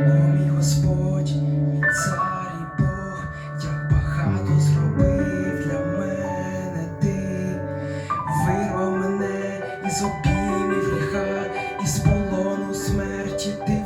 О, мій Господь, цар і Бог, як багато зробив для мене ти, вирвав мене із обіймів гріха, із полону смерті ти.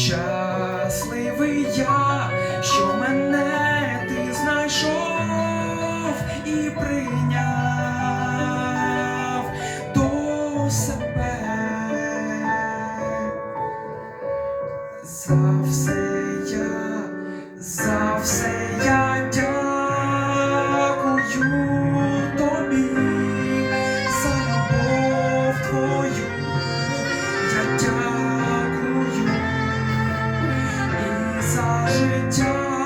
щасливий я, що мене ти знайшов і прийняв до себе за все. за життя.